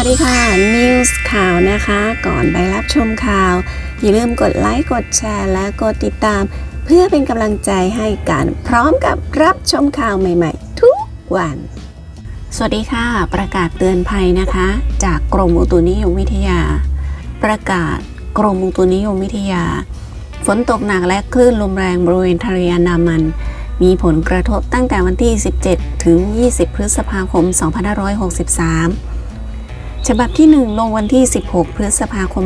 วัสดีค่ะ News ข่าวนะคะ ก่อนไปรับชมข่าว อย่าลืมกดไลค์ กดแชร์ และกดติดตาม เพื่อเป็นกำลังใจให้กันพร้อมกับรับชมข่าวใหม่ๆ ทุกวัน สวัสดีค่ะ ประกาศเตือนภัยนะคะ จากกรมอุตุนิยมวิทยา ประกาศกรมอุตุนิยมวิทยา ฝนตกหนักและคลื่นลมแรงบริเวณทะเลอันดามัน มีผลกระทบตั้งแต่วันที่ 17 ถึง 20 พฤษภาคม 2563 ฉบับที่ 1 ลงวันที่ 16 พฤษภาคม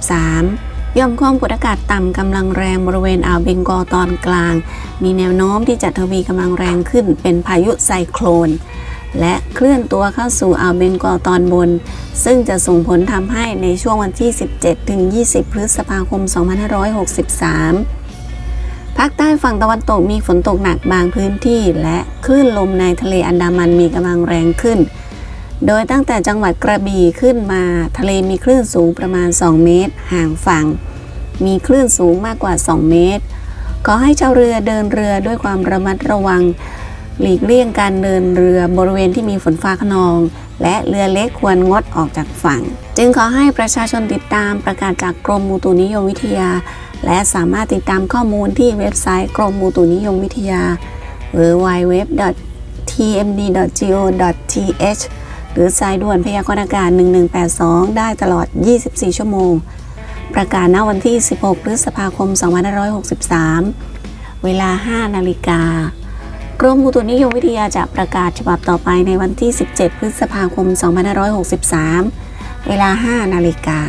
2563 ย่อมความกดอากาศต่ำกำลังแรงบริเวณอ่าวเบงกอลตอนกลาง มีแนวโน้มที่จะทวีกำลังแรงขึ้นเป็นพายุไซโคลน และเคลื่อนตัวเข้าสู่อ่าวเบงกอลตอนบน ซึ่งจะส่งผลทำให้ในช่วงวันที่ 17ถึง20 พฤษภาคม 2563ภาคใต้ฝั่งตะวันตกมีฝนตกหนักบางพื้นที่ และคลื่นลมในทะเลอันดามันมีกำลังแรงขึ้น โดยตั้งแต่จังหวัดกระบี่ขึ้นมาทะเลมีคลื่นสูงประมาณ 2 เมตร ห่างฝั่ง มีคลื่นสูงมากกว่า 2 เมตร ขอให้ชาวเรือเดินเรือด้วยความระมัดระวัง หลีกเลี่ยงการเดินเรือบริเวณที่มีฝนฟ้าขนอง และเรือเล็กควรงดออกจากฝั่ง จึงขอให้ประชาชนติดตามประกาศจากกรมอุตุนิยมวิทยา และสามารถติดตามข้อมูลที่เว็บไซต์กรมอุตุนิยมวิทยา www.tmd.go.th หรือสายด่วนพยากรณ์อากาศ 1182 ได้ตลอด 24 ชั่วโมง ประกาศณวันที่ 16 พฤษภาคม 2563 เวลา 5 นาฬิกากรมอุตุนิยมวิทยาจะประกาศฉบับต่อไปในวันที่ 17 พฤษภาคม 2563 เวลา 5 นาฬิกา